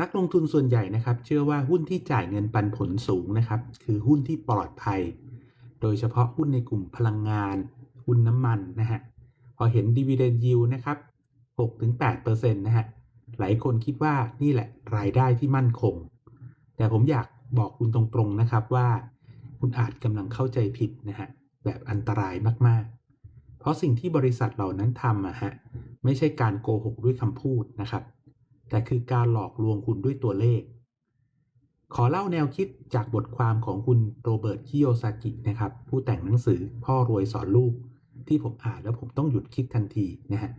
นักลงทุนส่วนใหญ่นะครับ เชื่อว่าหุ้นที่จ่ายเงินปันผลสูงนะครับ คือหุ้นที่ปลอดภัย โดยเฉพาะหุ้นในกลุ่มพลังงาน หุ้นน้ำมันนะฮะพอเห็น dividend yield นะครับ 6-8%นะฮะหลายคนคิดว่านี่แหละรายได้ที่มั่นคง แต่ผมอยากบอกคุณตรงๆนะครับว่า คุณอาจกำลังเข้าใจผิดนะฮะแบบอันตรายมากๆ เพราะสิ่งที่บริษัทเหล่านั้นทำอะฮะไม่ใช่การโกหกด้วยคำพูดนะครับ แต่คือการหลอกลวงคุณด้วยตัวเลข ขอเล่าแนวคิดจากบทความของคุณโรเบิร์ตคิโยซากินะครับ ผู้แต่งหนังสือพ่อรวยสอนลูก ที่ผมอ่านแล้วผมต้องหยุดคิดทันทีนะฮะ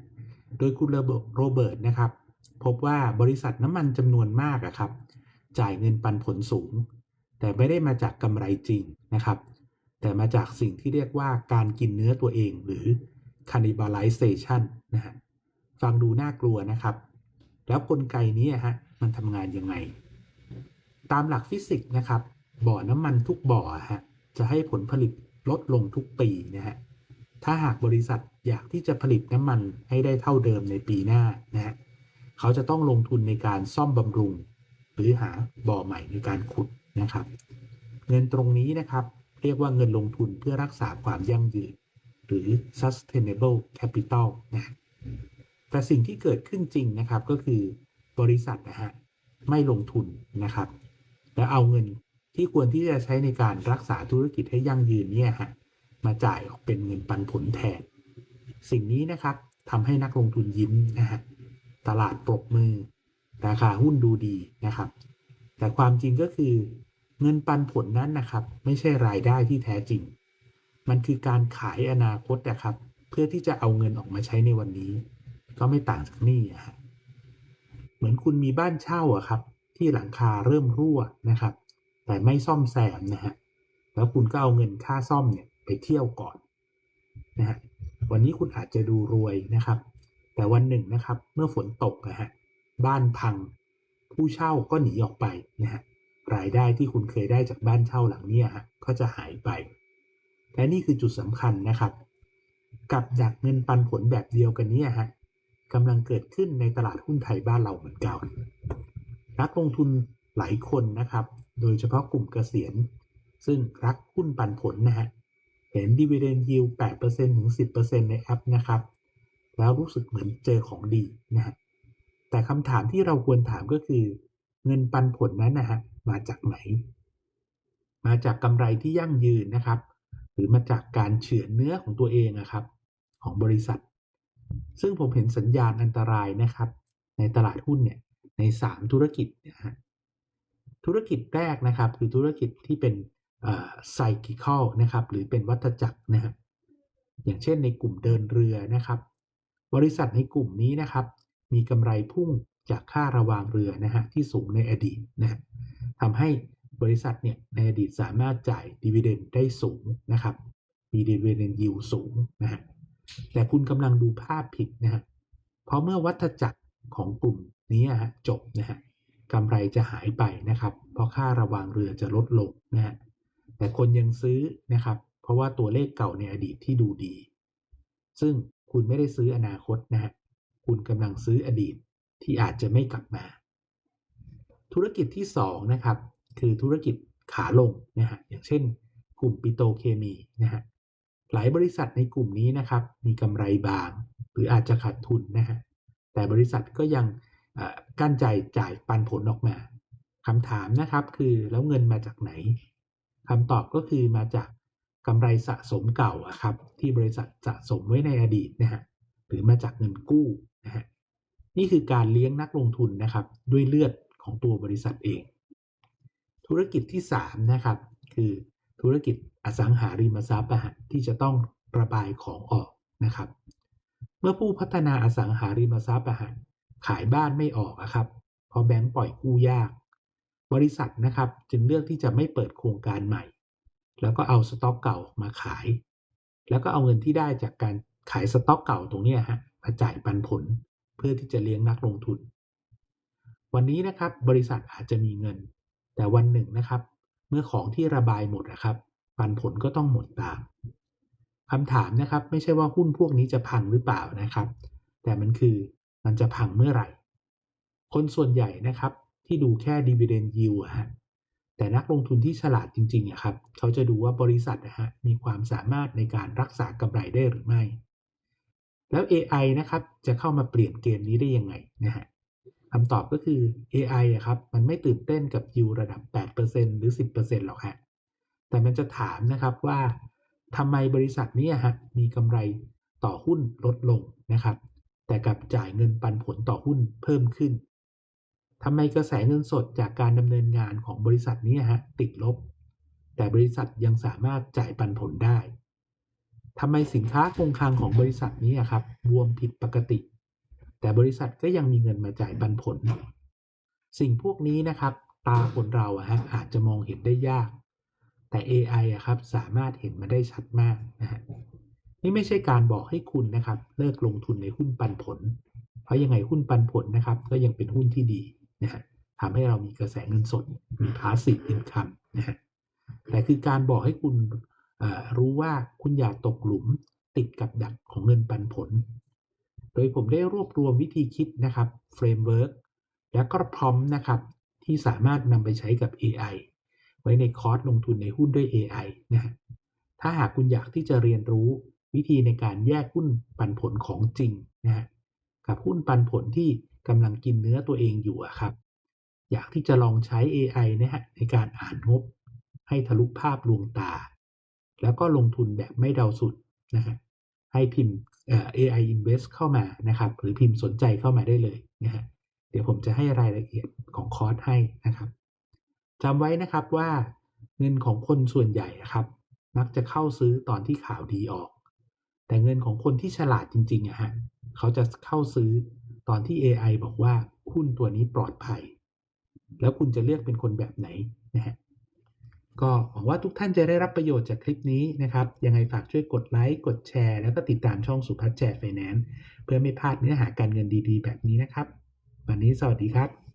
โดยคุณโรเบิร์ตนะครับ พบว่าบริษัทน้ำมันจำนวนมากอะครับ จ่ายเงินปันผลสูง แต่ไม่ได้มาจากกำไรจริงนะครับ แต่มาจากสิ่งที่เรียกว่าการกินเนื้อตัวเองหรือ cannibalization นะฮะฟังดูน่ากลัวนะครับ แล้วกลไกนี้ฮะมันทำงานยังไง ตามหลักฟิสิกส์นะครับ บ่อน้ำมันทุกบ่อฮะจะให้ผลผลิตลดลงทุกปีนะฮะถ้าหากบริษัทอยากที่จะผลิตน้ำมันให้ได้เท่าเดิมในปีหน้านะฮะเขาจะต้องลงทุนในการซ่อมบำรุง หรือหาบ่อใหม่ในการขุดนะครับ เงินตรงนี้นะครับ เรียกว่าเงินลงทุนเพื่อรักษาความยั่งยืน หรือ sustainable capital นะ แต่สิ่งที่เกิดขึ้นจริงนะครับก็คือบริษัทนะฮะไม่ลงทุนนะครับ แล้วเอาเงินที่ควรที่จะใช้ในการรักษาธุรกิจให้ยั่งยืนเนี่ยฮะมาจ่ายออกเป็นเงินปันผลแทน สิ่งนี้นะครับทำให้นักลงทุนยิ้มนะฮะตลาดปรบมือ ราคาหุ้นดูดีนะครับ แต่ความจริงก็คือเงินปันผลนั้นนะครับ ไม่ใช่รายได้ที่แท้จริง มันคือการขายอนาคตนะครับ เพื่อที่จะเอาเงินออกมาใช้ในวันนี้ ก็ไม่ต่างจากหนี้อะฮะเหมือนคุณมีบ้านเช่าอะครับ ที่หลังคาเริ่มรั่วนะครับ แต่ไม่ซ่อมแซมนะฮะแล้วคุณก็เอาเงินค่าซ่อมเนี่ยไปเที่ยวก่อนนะฮะวันนี้คุณอาจจะดูรวยนะครับ แต่วันหนึ่งนะครับ เมื่อฝนตกนะฮะบ้านพัง ผู้เช่าก็หนีออกไปนะฮะรายได้ที่คุณเคยได้จากบ้านเช่าหลังนี้ฮะก็จะหายไป และนี่คือจุดสำคัญนะครับ กับจากเงินปันผลแบบเดียวกันนี่ยฮะ กำลังเกิดขึ้นในตลาดหุ้นไทยบ้านเราเหมือนกันนักลงทุนหลายคนนะครับ โดยเฉพาะกลุ่มเกษียณ ซึ่งรักหุ้นปันผลนะฮะ เห็น dividend yield 8%ถึง 10%ในแอปนะครับ แล้วรู้สึกเหมือนเจอของดีนะฮะ แต่คำถามที่เราควรถามก็คือ เงินปันผลนั้นนะฮะ มาจากไหน มาจากกำไรที่ยั่งยืนนะครับ หรือมาจากการเฉือนเนื้อของตัวเองนะครับ ของบริษัท ซึ่งผมเห็นสัญญาณอันตรายนะครับ ในตลาดหุ้นเนี่ยใน 3 ธุรกิจนะฮะธุรกิจแรกนะครับ คือธุรกิจที่เป็นไซคิคอลนะครับ หรือเป็นวัฏจักรนะฮะอย่างเช่นในกลุ่มเดินเรือนะครับ บริษัทในกลุ่มนี้นะครับ มีกำไรพุ่งจากค่าระวางเรือนะฮะที่สูงในอดีตนะฮะทำให้บริษัทเนี่ยในอดีตสามารถจ่ายดีเวเดนได้สูงนะครับ มีดีเวเดนยิวสูงนะฮะ แต่คุณกำลังดูภาพผิดนะฮะเพราะเมื่อวัฏจักรของกลุ่มนี้ฮะจบนะฮะกำไรจะหายไปนะครับ เพราะค่าระวางเรือจะลดลงนะฮะแต่คนยังซื้อนะครับ เพราะว่าตัวเลขเก่าในอดีตที่ดูดี ซึ่งคุณไม่ได้ซื้ออนาคตนะฮะคุณกำลังซื้ออดีตที่อาจจะไม่กลับมา ธุรกิจที่2นะครับคือธุรกิจขาลงนะฮะอย่างเช่น กลุ่มปิโตเคมีนะฮะ หลายบริษัทในกลุ่มนี้นะครับ มีกำไรบาง หรืออาจจะขาดทุนนะฮะแต่บริษัทก็ยังกั้นใจจ่ายปันผลออกมาคำถามนะครับคือแล้วเงินมาจากไหนคำตอบก็คือมาจากกำไรสะสมเก่าครับ ที่บริษัทสะสมไว้ในอดีตนะฮะหรือมาจากเงินกู้นะฮะนี่คือการเลี้ยงนักลงทุนนะครับ ด้วยเลือดของตัวบริษัทเอง ธุรกิจที่3นะครับคือธุรกิจ อสังหาริมทรัพย์ที่จะต้องระบายของออกนะครับ เมื่อผู้พัฒนาอสังหาริมทรัพย์ขายบ้านไม่ออกนะครับเพราะแบงก์ปล่อยกู้ยาก บริษัทนะครับจึงเลือกที่จะไม่เปิดโครงการใหม่ แล้วก็เอาสต็อกเก่ามาขาย แล้วก็เอาเงินที่ได้จากการขายสต็อกเก่าตรงนี้ฮะมาจ่ายปันผลเพื่อที่จะเลี้ยงนักลงทุน วันนี้นะครับบริษัทอาจจะมีเงิน แต่วันหนึ่งนะครับ เมื่อของที่ระบายหมดนะครับ ปันผลก็ต้องหมดตามคำถามนะครับไม่ใช่ว่าหุ้นพวกนี้จะพังหรือเปล่านะครับ แต่มันคือมันจะพังเมื่อไหร่ คนส่วนใหญ่นะครับที่ดูแค่ dividend yield ฮะแต่นักลงทุนที่ฉลาดจริงๆอะครับ เขาจะดูว่าบริษัทนะฮะมีความสามารถในการรักษากำไรได้หรือไม่ แล้ว AI นะครับจะเข้ามาเปลี่ยนเกมนี้ได้ยังไงนะฮะคำตอบก็คือ AI อะครับมันไม่ตื่นเต้นกับ yield ระดับ 8%หรือ 10%หรอกฮะ แต่มันจะถามนะครับว่าทำไมบริษัทนี้ฮะมีกำไรต่อหุ้นลดลงนะครับ แต่กับจ่ายเงินปันผลต่อหุ้นเพิ่มขึ้นทำไมกระแสเงินสดจากการดำเนินงานของบริษัทนี้ฮะติดลบ แต่บริษัทยังสามารถจ่ายปันผลได้ทำไมสินค้าคงคลังของบริษัทนี้ครับบวมผิดปกติ แต่บริษัทก็ยังมีเงินมาจ่ายปันผล สิ่งพวกนี้นะครับ ตาคนเราอะฮะอาจจะมองเห็นได้ยาก แต่ AI อะครับสามารถเห็นมาได้ชัดมากนะฮะนี่ไม่ใช่การบอกให้คุณนะครับ เลิกลงทุนในหุ้นปันผล เพราะยังไงหุ้นปันผลนะครับ ก็ยังเป็นหุ้นที่ดีนะฮะทำให้เรามีกระแสเงินสด มี passive income นะฮะแต่คือการบอกให้คุณรู้ว่าคุณอย่าตกหลุมติดกับดักของเงินปันผล โดยผมได้รวบรวมวิธีคิดนะครับเฟรมเวิร์กและก็พร้อมนะครับที่สามารถนำไปใช้กับ AI ไว้ในคอร์สลงทุนในหุ้นด้วย AI นะฮะถ้าหากคุณอยากที่จะเรียนรู้วิธีในการแยกหุ้นปันผลของจริงนะฮะกับหุ้นปันผลที่กำลังกินเนื้อตัวเองอยู่ครับ อยากที่จะลองใช้ AI นะฮะในการอ่านงบ ให้ทะลุภาพลวงตา แล้วก็ลงทุนแบบไม่เดาสุดนะฮะให้พิมพ์ AI Invest เข้ามานะครับ หรือพิมพ์สนใจเข้ามาได้เลยนะฮะเดี๋ยวผมจะให้รายละเอียดของคอร์สให้นะครับ จำไว้นะครับว่าเงินของคนส่วนใหญ่ครับ มักจะเข้าซื้อตอนที่ข่าวดีออก แต่เงินของคนที่ฉลาดจริงๆอะฮะเขาจะเข้าซื้อตอนที่ AI บอกว่าหุ้นตัวนี้ปลอดภัย แล้วคุณจะเลือกเป็นคนแบบไหนนะฮะก็หวังว่าทุกท่านจะได้รับประโยชน์จากคลิปนี้นะครับ ยังไงฝากช่วยกดไลค์กดแชร์ แล้วก็ติดตามช่องสุพัฒน์แชร์ไฟแนนซ์เพื่อไม่พลาดเนื้อหาการเงินดีๆ แบบนี้นะครับ วันนี้สวัสดีครับ